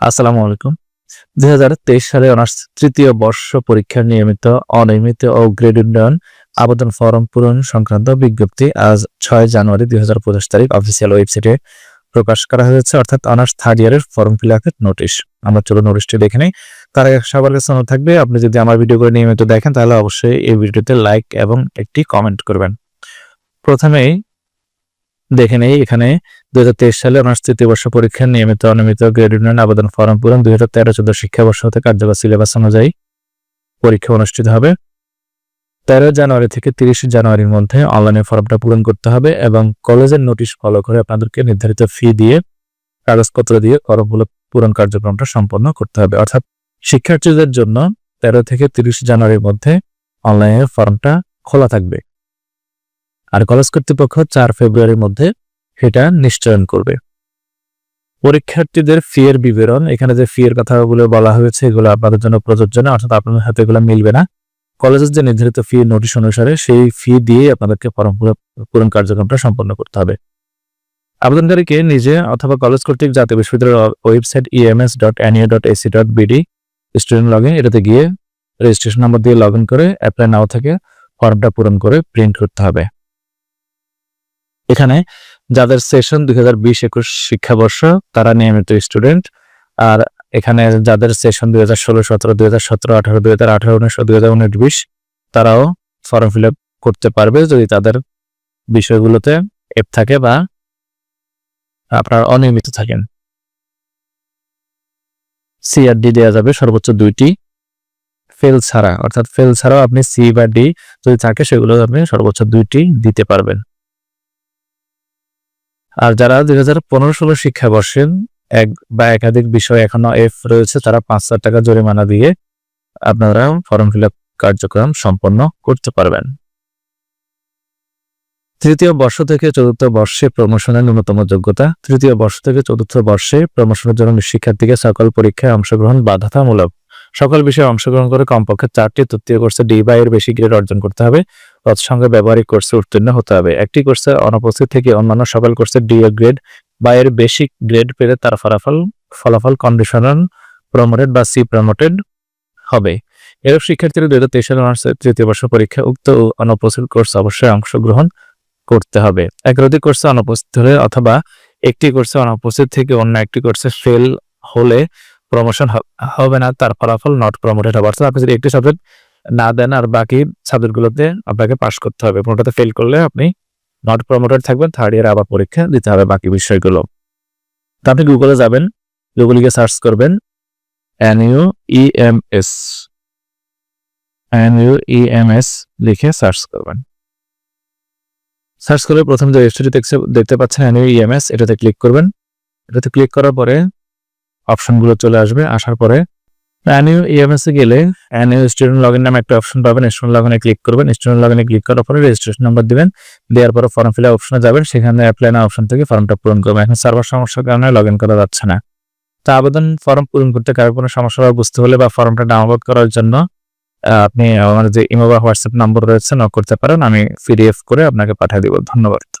আসসালামু আলাইকুম। দুই হাজার তেইশ সালে অনার্স তৃতীয় বর্ষ পরীক্ষার নিয়মিত অনিয়মিত ও গ্রেড উন্নয়ন আবেদন ফরম পূরণ সংক্রান্ত বিজ্ঞপ্তি আজ ছয় জানুয়ারি দুই হাজার পঁচিশ তারিখ অফিসিয়াল ওয়েবসাইটে প্রকাশ করা হয়েছে, অর্থাৎ অনার্স থার্ড ইয়ারের ফর্ম ফিল আপের নোটিশ। আমরা চলো নোটিশটি দেখে নিই। তার আগে সবার কাছে অনুরোধ থাকবে, আপনি যদি আমার ভিডিও করে নিয়মিত দেখেন, তাহলে অবশ্যই এই ভিডিওতে লাইক এবং একটি কমেন্ট করবেন। প্রথমেই দেখে নেই। এখানে দুই হাজার তেইশ সালে অনার্স তৃতীয় বর্ষ পরীক্ষার নিয়মিত অনিয়মিত গ্রেড উন্নয়ন আবেদন ফর্ম পূরণ দুই হাজার তেরো চোদ্দ শিক্ষাবর্ষ হতে কার্যকর সিলেবাস অনুযায়ী পরীক্ষা অনুষ্ঠিত হবে। তেরো জানুয়ারি থেকে তিরিশ জানুয়ারির মধ্যে অনলাইনে ফর্মটা পূরণ করতে হবে এবং কলেজের নোটিশ ফলো করে আপনাদেরকে নির্ধারিত ফি দিয়ে কাগজপত্র দিয়ে ফর্মগুলো পূরণ কার্যক্রমটা সম্পন্ন করতে হবে। অর্থাৎ শিক্ষার্থীদের জন্য তেরো থেকে তিরিশ জানুয়ারির মধ্যে অনলাইনে ফর্মটা খোলা থাকবে। আর কলেজ কর্তৃপক্ষ চার ফেব্রুয়ারির মধ্যে সেটা নিশ্চয়ন করবে। পরীক্ষার্থীদের ফি এর বিবরণ, এখানে যে ফি এর কথাগুলো বলা হয়েছে, এগুলো আপনাদের জন্য প্রযোজ্য না, অর্থাৎ আপনাদের হাতে এগুলো মিলবে না। কলেজের যে নির্ধারিত ফি নোটিশ অনুসারে সেই ফি দিয়ে আপনাদেরকে ফর্ম পূরণ কার্যক্রমটা সম্পন্ন করতে হবে। আবেদনকারীকে নিজে অথবা কলেজ কর্তৃক জাতীয় বিশ্ববিদ্যালয়ের website EMS dot NU dot AC dot BD student log in এটাতে গিয়ে রেজিস্ট্রেশন নাম্বার দিয়ে লগ ইন করে অ্যাপ্লাই নাও থেকে ফর্মটা পূরণ করে প্রিন্ট করতে হবে। এখানে যাদের সেশন দুই হাজার বিশ একুশ শিক্ষাবর্ষ, তারা নিয়মিত স্টুডেন্ট আর এখানে যাদের সেশন দুই হাজার ষোলো, সতেরো, দুই হাজার সতেরো, আঠারো, দুই হাজার আঠারো, উনিশ দুই হাজার উনিশ বিশ, তারাও ফর্ম ফিল আপ করতে পারবে যদি তাদের বিষয়গুলোতে এপ থাকে বা আপনার অনিয়মিত থাকেন। সিআরডি দেওয়া যাবে সর্বোচ্চ দুইটি। ফেল ছাড়া, অর্থাৎ ফেল ছাড়াও আপনি সি বা ডি যদি থাকে সেগুলো আপনি সর্বোচ্চ দুইটি দিতে পারবেন। আর যারা দুই হাজার পনেরো ষোলো শিক্ষাবর্ষের এক বা একাধিক বিষয় এখনও এফ রয়েছে, তারা পাঁচ হাজার টাকা জরিমানা দিয়ে আপনারা ফর্ম ফিল আপ কার্যক্রম সম্পন্ন করতে পারবেন। তৃতীয় বর্ষ থেকে চতুর্থ বর্ষে প্রমোশনের ন্যূনতম যোগ্যতা। তৃতীয় বর্ষ থেকে চতুর্থ বর্ষে প্রমোশনের জন্য শিক্ষার্থীকে সকল পরীক্ষায় অংশগ্রহণ বাধ্যতামূলক। সকল বিষয়ে অংশগ্রহণ করে কমপক্ষে চারটি তৃতীয় কোর্সে ডি বা এর বেশি গ্রেড অর্জন করতে হবে। তৎসঙ্গে ব্যবহারিক কোর্সে উত্তীর্ণ হতে হবে। একটি কোর্সে অনুপস্থিত থেকে অন্যান্য সকল কোর্সে ডি গ্রেড বা এর বেসিক গ্রেড পেলে তার ফলাফল ফলাফল কন্ডিশনাল প্রমোটেড বা সি প্রমোটেড হবে। এরূপ শিক্ষার্থীরা দুই হাজার তেইশ সালে অনার্সের তৃতীয় বর্ষ পরীক্ষা উক্ত অনুপস্থিত কোর্স অবশ্যই অংশগ্রহণ করতে হবে। একাধিক কোর্সে অনুপস্থিত হলে অথবা একটি কোর্সে অনুপস্থিত থেকে অন্য একটি কোর্সে ফেল হলে প্রমোশন হবে না, তার ফলাফল নট প্রমোটেড হবে। অর্থাৎ আপনি যদি একটি সাবজেক্ট না দেন আর বাকি সাবজেক্টগুলোতে আপনাকে পাশ করতে হবে। কোনোটাতে ফেল করলে আপনি নট প্রমোটেড থাকবেন থার্ড ইয়ারে আবার পরীক্ষা দিতে হবে বাকি বিষয়গুলো। তো আপনি গুগলে যাবেন গুগল গিয়ে সার্চ করবেন এনইউ ইএমএস এনইউ ইএমএস লিখে সার্চ করবেন। সার্চ করে প্রথম যে ওয়েবসাইটটি দেখতে দেখতে পাচ্ছেন এনইউ ইএমএস এটাতে ক্লিক করবেন। এটাতে ক্লিক করার পরে অপশনগুলো চলে আসবে, আসার পরে অ্যানিউ ইএমএস এ গেলে অ্যানিউ স্টুডেন্ট লগ নামে একটা অপশন পাবেন। স্টুডেন্ট লগ ক্লিক করবেন। স্টুডেন্ট লগ ক্লিক করার পরে রেজিস্ট্রেশন নাম্বার দিবেন। দেওয়ার পরে ফর্ম ফিল অপশনে যাবেন। সেখানে অ্যাপ্লাই না অপশন থেকে ফর্মটা পূরণ করবেন। এখন সার্ভার সমস্যার কারণে লগ ইন করা যাচ্ছে না। তা আবেদন ফর্ম পূরণ করতে কারও কোনো সমস্যা বুঝতে হলে বা ফর্মটা ডাউনলোড করার জন্য আপনি আমার যে ইমো বা হোয়াটসঅ্যাপ নাম্বার রয়েছে নক করতে পারেন। আমি পিডিএফ করে আপনাকে পাঠিয়ে দিব। ধন্যবাদ।